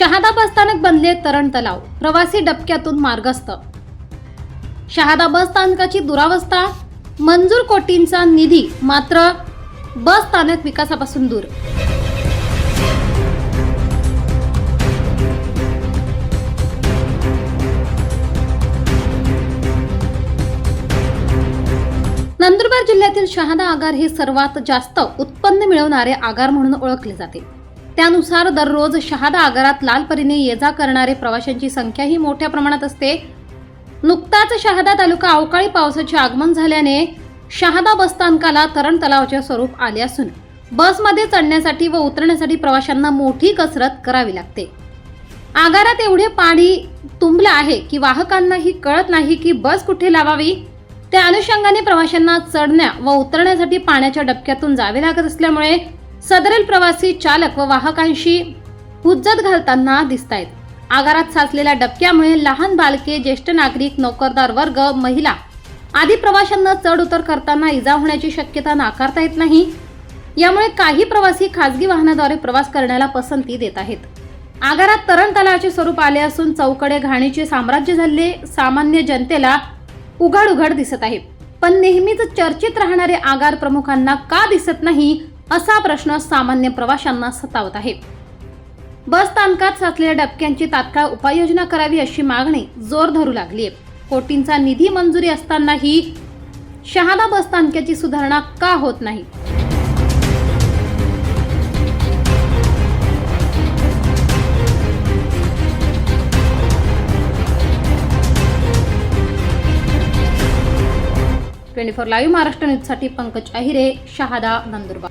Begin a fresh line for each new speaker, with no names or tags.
शहादा बस स्थानक बनले तरण तलाव. प्रवासी डबक्यातून मार्गस्थ. शहादा बस स्थानकाची दुरावस्था मंजूर कोटींचा निधी मात्र बस स्थानक विकासापासून दूर. नंदुरबार जिल्ह्यातील शहादा आगार हे सर्वात जास्त उत्पन्न मिळवणारे आगार म्हणून ओळखले जाते. त्यानुसार दररोज शहादा आगारात लाल परीने ये जा करणारे प्रवाशांची संख्याही मोठ्या प्रमाणात असते. नुकताच शहादा तालुका अवकाळी पावसाचे आगमन झाल्याने शहादा बसस्थानकाला तरण तलावाचे स्वरूप आले असून बसमध्ये चढण्यासाठी व उतरण्यासाठी प्रवाशांना मोठी कसरत करावी लागते. आगारात एवढे पाणी तुंबलं आहे की वाहकांनाही कळत नाही की बस कुठे लावावी. त्या अनुषंगाने प्रवाशांना चढण्या व उतरण्यासाठी पाण्याच्या डबक्यातून जावे लागत असल्यामुळे सदरेल प्रवासी चालक व वाहकांशी हुज्जत घालताना दिसत आहेत आगारात साचलेल्या डबक्यामुळे लहान बालके ज्येष्ठ नागरिक नोकरदार वर्ग महिला आदी प्रवाशांना चढ उतर करताना इजा होण्याची शक्यता नाकारता येत नाही. यामुळे काही प्रवासी खासगी वाहनाद्वारे प्रवास करण्याला पसंती देत आहेत. आगारात तरण तलावाचे स्वरूप आले असून चौकडे घाणीचे साम्राज्य झाले. सामान्य जनतेला उघड उघड दिसत आहे. पण नेहमीच चर्चेत राहणारे आगार प्रमुखांना का दिसत नाही? असा प्रश्न सामान्य प्रवाशांना सतावत आहे. बस स्थानकात साचलेल्या डबक्यांची तात्काळ उपाययोजना करावी अशी मागणी जोर धरू लागली आहे कोटींचा निधी मंजुरी असतानाही शहादा बस स्थानकाची सुधारणा का होत नाही? ट्वेंटी फोर लाईव्ह महाराष्ट्र न्यूजसाठी पंकज अहिरे शहादा नंदुरबार.